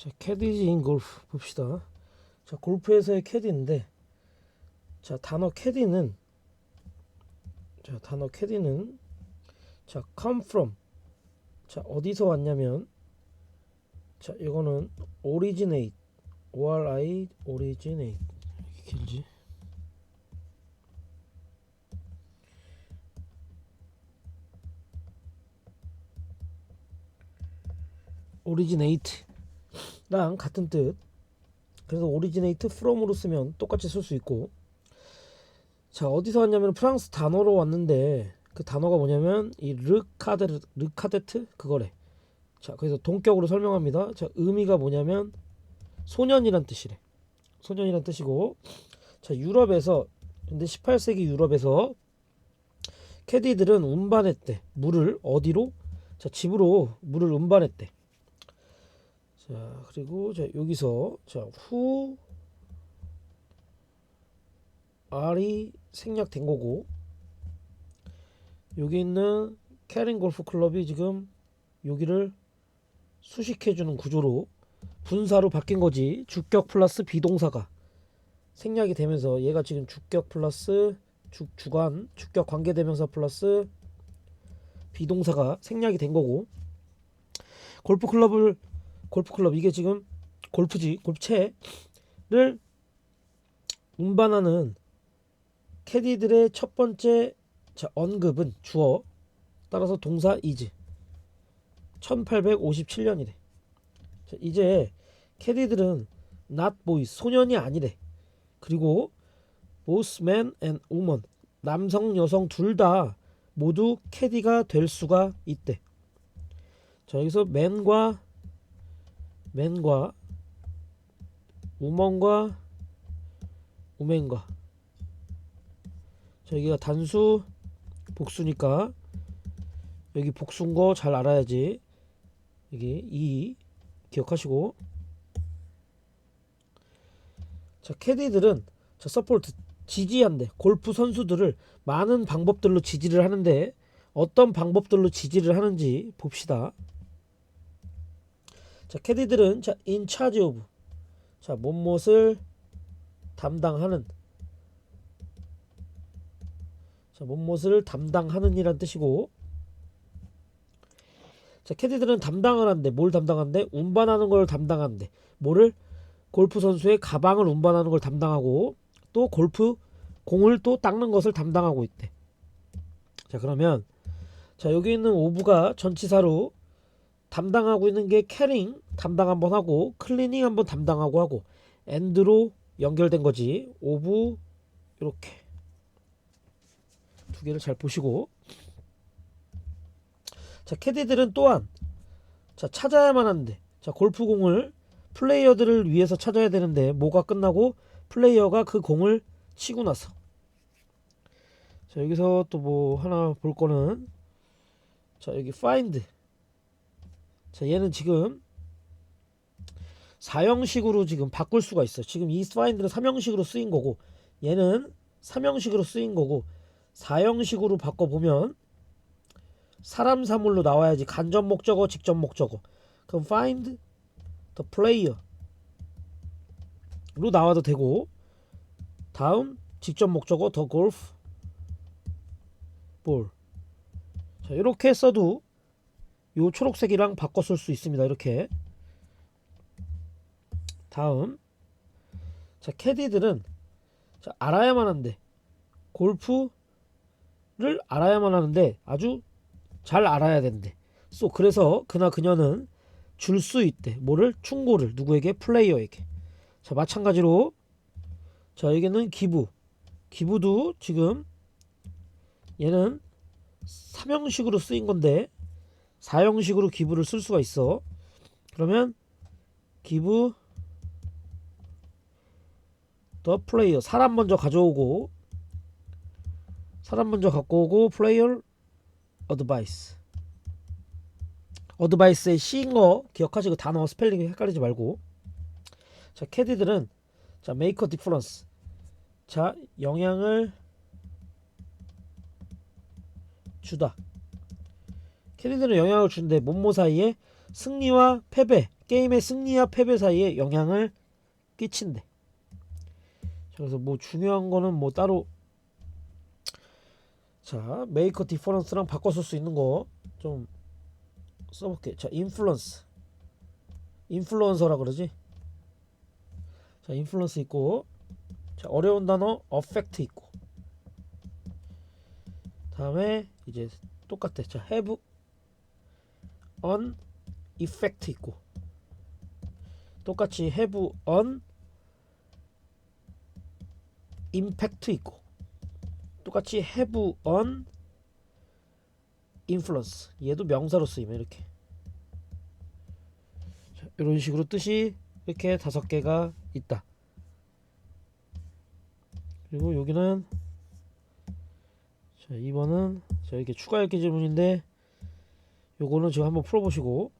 자, 캐디지 인 골프 봅시다. 자, 골프에서의 캐디인데 자, 단어 캐디는 자, 단어 캐디는 자, come from 자, 어디서 왔냐면 자, 이거는 originate O R I originate 길지? originate 랑 같은 뜻. 그래서 originate from으로 쓰면 똑같이 쓸 수 있고. 자 어디서 왔냐면 프랑스 단어로 왔는데 그 단어가 뭐냐면 이 르카데 르카데트 그거래. 자 그래서 동격으로 설명합니다. 자 의미가 뭐냐면 소년이란 뜻이래. 소년이란 뜻이고. 자 유럽에서 근데 18세기 유럽에서 캐디들은 운반했대. 물을 어디로? 자 집으로 물을 운반했대. 자 그리고 자 여기서 자 후 R이 생략된 거고 여기 있는 캐린 골프 클럽이 지금 여기를 수식해 주는 구조로 분사로 바뀐 거지. 주격 플러스 비동사가 생략이 되면서 얘가 지금 주격 플러스 주, 주관 주격 관계대명사 플러스 비동사가 생략이 된 거고 골프 클럽을 골프 클럽 이게 지금 골프지 골프채를 운반하는 캐디들의 첫 번째 자, 언급은 주어 따라서 동사 이즈 1857년이래. 자, 이제 캐디들은 not boys 소년이 아니래. 그리고 both man and woman 남성 여성 둘 다 모두 캐디가 될 수가 있대. 자 여기서 man과 맨과 우먼과 우맨과. 자 여기가 단수 복수니까 여기 복수인 거 잘 알아야지. 여기 이 기억하시고. 자 캐디들은 자 서포트 지지한대. 골프 선수들을 많은 방법들로 지지를 하는데 어떤 방법들로 지지를 하는지 봅시다. 자, 캐디들은 자, in charge of 자, 못못을 담당하는 자, 못못을 담당하는 이란 뜻이고 자, 캐디들은 담당을 한대. 뭘 담당한대? 운반하는 걸 담당한대. 뭐를? 골프 선수의 가방을 운반하는 걸 담당하고 또 골프 공을 또 닦는 것을 담당하고 있대. 자, 그러면 자, 여기 있는 오브가 전치사로 담당하고 있는 게 캐링 담당 한번 하고 클리닝 한번 담당하고 하고 엔드로 연결된 거지. 오브 이렇게. 두 개를 잘 보시고. 자 캐디들은 또한 자 찾아야만 한데. 자 골프공을 플레이어들을 위해서 찾아야 되는데 뭐가 끝나고 플레이어가 그 공을 치고 나서. 자 여기서 또 뭐 하나 볼 거는 자 여기 find 자, 얘는 지금 사형식으로 지금 바꿀 수가 있어. 지금 이 find는 삼형식으로 쓰인 거고, 얘는 삼형식으로 쓰인 거고, 사형식으로 바꿔 보면 사람 사물로 나와야지 간접 목적어, 직접 목적어. 그럼 find the player 로 나와도 되고, 다음 직접 목적어 the golf ball. 자, 이렇게 써도 요 초록색이랑 바꿔 쓸 수 있습니다. 이렇게. 다음. 자, 캐디들은 자, 알아야만 한데 골프를 알아야만 하는데 아주 잘 알아야 된대. 소 그래서 그나 그녀는 줄 수 있대. 뭐를 충고를 누구에게 플레이어에게. 자, 마찬가지로 자, 여기는 기부. 기부도 지금 얘는 삼형식으로 쓰인 건데 사형식으로 기부를 쓸 수가 있어. 그러면 기부 더 플레이어 사람 먼저 가져오고 사람 먼저 갖고 오고 플레이어 어드바이스. 어드바이스의 C인 거 기억하시고 단어 스펠링 헷갈리지 말고. 자 캐디들은 자 a difference 자 영향을 주다 캐디들은 영향을 주는데 몸모 사이에 승리와 패배, 게임의 승리와 패배 사이에 영향을 끼친대. 자, 그래서 뭐 중요한 거는 뭐 따로 자 메이커 디퍼런스랑 바꿔 쓸 수 있는 거 좀 써볼게. 자 인플루언스 인플루언서라 그러지. 자 인플루언스 있고 자 어려운 단어 어펙트 있고 다음에 이제 똑같아. 자 have on effect 있고. 똑같이 have on impact 있고. 똑같이 have on influence. 얘도 명사로 쓰이면 이렇게. 자, 이런 식으로 뜻이 이렇게 다섯 개가 있다. 그리고 여기는 자 2번은 자 이렇게 추가 읽기 질문인데 요거는 지금 한번 풀어보시고